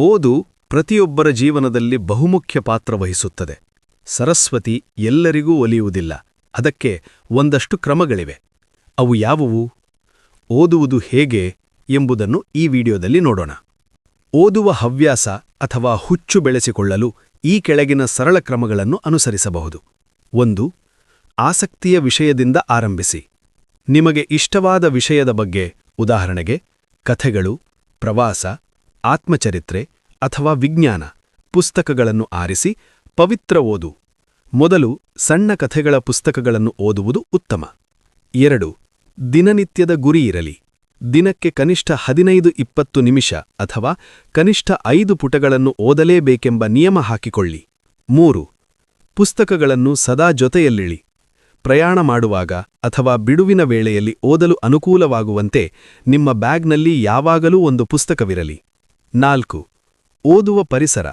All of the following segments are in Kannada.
ಓದು ಪ್ರತಿಯೊಬ್ಬರ ಜೀವನದಲ್ಲಿ ಬಹುಮುಖ್ಯ ಪಾತ್ರ ವಹಿಸುತ್ತದೆ. ಸರಸ್ವತಿ ಎಲ್ಲರಿಗೂ ಒಲಿಯುವುದಿಲ್ಲ. ಅದಕ್ಕೆ ಒಂದಷ್ಟು ಕ್ರಮಗಳಿವೆ. ಅವು ಯಾವುವು? ಓದುವುದು ಹೇಗೆ ಎಂಬುದನ್ನು ಈ ವಿಡಿಯೋದಲ್ಲಿ ನೋಡೋಣ. ಓದುವ ಹವ್ಯಾಸ ಅಥವಾ ಹುಚ್ಚು ಬೆಳೆಸಿಕೊಳ್ಳಲು ಈ ಕೆಳಗಿನ ಸರಳ ಕ್ರಮಗಳನ್ನು ಅನುಸರಿಸಬಹುದು. ಒಂದು, ಆಸಕ್ತಿಯ ವಿಷಯದಿಂದ ಆರಂಭಿಸಿ. ನಿಮಗೆ ಇಷ್ಟವಾದ ವಿಷಯದ ಬಗ್ಗೆ ಉದಾಹರಣೆಗೆ, ಕಥೆಗಳು, ಪ್ರವಾಸ ಆತ್ಮಚರಿತ್ರೆ ಅಥವಾ ವಿಜ್ಞಾನ ಪುಸ್ತಕಗಳನ್ನು ಆರಿಸಿ ಪವಿತ್ರ ಓದು. ಮೊದಲು ಸಣ್ಣ ಕಥೆಗಳ ಪುಸ್ತಕಗಳನ್ನು ಓದುವುದು ಉತ್ತಮ. ಎರಡು, ದಿನನಿತ್ಯದ ಗುರಿ ಇರಲಿ. ದಿನಕ್ಕೆ ಕನಿಷ್ಠ ಹದಿನೈದು ಇಪ್ಪತ್ತು ನಿಮಿಷ ಅಥವಾ ಕನಿಷ್ಠ ಐದು ಪುಟಗಳನ್ನು ಓದಲೇಬೇಕೆಂಬ ನಿಯಮ ಹಾಕಿಕೊಳ್ಳಿ. ಮೂರು, ಪುಸ್ತಕಗಳನ್ನು ಸದಾ ಜೊತೆಯಲ್ಲಿಳಿ. ಪ್ರಯಾಣ ಮಾಡುವಾಗ ಅಥವಾ ಬಿಡುವಿನ ವೇಳೆಯಲ್ಲಿ ಓದಲು ಅನುಕೂಲವಾಗುವಂತೆ ನಿಮ್ಮ ಬ್ಯಾಗ್ನಲ್ಲಿ ಯಾವಾಗಲೂ ಒಂದು ಪುಸ್ತಕವಿರಲಿ. ನಾಲ್ಕು. ಓದುವ ಪರಿಸರ.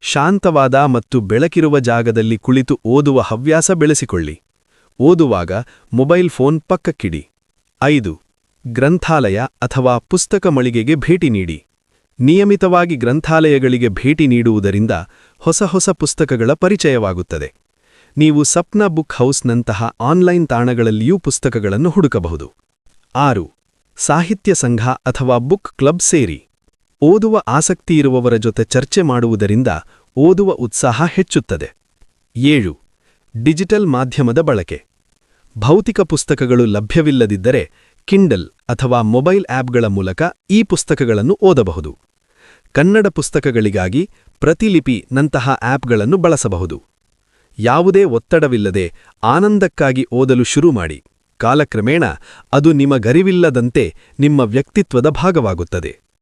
ಶಾಂತವಾದ ಮತ್ತು ಬೆಳಕಿರುವ ಜಾಗದಲ್ಲಿ ಕುಳಿತು ಓದುವ ಹವ್ಯಾಸ ಬೆಳೆಸಿಕೊಳ್ಳಿ. ಓದುವಾಗ ಮೊಬೈಲ್ ಫೋನ್ ಪಕ್ಕಕ್ಕಿಡಿ. ಐದು. ಗ್ರಂಥಾಲಯ ಅಥವಾ ಪುಸ್ತಕ ಮಳಿಗೆಗೆ ಭೇಟಿ ನೀಡಿ. ನಿಯಮಿತವಾಗಿ ಗ್ರಂಥಾಲಯಗಳಿಗೆ ಭೇಟಿ ನೀಡುವುದರಿಂದ ಹೊಸ ಹೊಸ ಪುಸ್ತಕಗಳ ಪರಿಚಯವಾಗುತ್ತದೆ. ನೀವು ಸಪ್ನ ಬುಕ್ ಹೌಸ್ನಂತಹ ಆನ್ಲೈನ್ ತಾಣಗಳಲ್ಲಿಯೂ ಪುಸ್ತಕಗಳನ್ನು ಹುಡುಕಬಹುದು. ಆರು. ಸಾಹಿತ್ಯ ಸಂಘ ಅಥವಾ ಬುಕ್ ಕ್ಲಬ್ ಸೇರಿ. ಓದುವ ಆಸಕ್ತಿಯಿರುವವರ ಜೊತೆ ಚರ್ಚೆ ಮಾಡುವುದರಿಂದ ಓದುವ ಉತ್ಸಾಹ ಹೆಚ್ಚುತ್ತದೆ. ಏಳು. ಡಿಜಿಟಲ್ ಮಾಧ್ಯಮದ ಬಳಕೆ. ಭೌತಿಕ ಪುಸ್ತಕಗಳು ಲಭ್ಯವಿಲ್ಲದಿದ್ದರೆ ಕಿಂಡಲ್ ಅಥವಾ ಮೊಬೈಲ್ ಆ್ಯಪ್ಗಳ ಮೂಲಕ ಈ ಪುಸ್ತಕಗಳನ್ನು ಓದಬಹುದು. ಕನ್ನಡ ಪುಸ್ತಕಗಳಿಗಾಗಿ ಪ್ರತಿಲಿಪಿ ನಂತಹ ಆ್ಯಪ್ಗಳನ್ನು ಬಳಸಬಹುದು. ಯಾವುದೇ ಒತ್ತಡವಿಲ್ಲದೆ ಆನಂದಕ್ಕಾಗಿ ಓದಲು ಶುರು ಮಾಡಿ. ಕಾಲಕ್ರಮೇಣ ಅದು ನಿಮಗರಿವಿಲ್ಲದಂತೆ ನಿಮ್ಮ ವ್ಯಕ್ತಿತ್ವದ ಭಾಗವಾಗುತ್ತದೆ.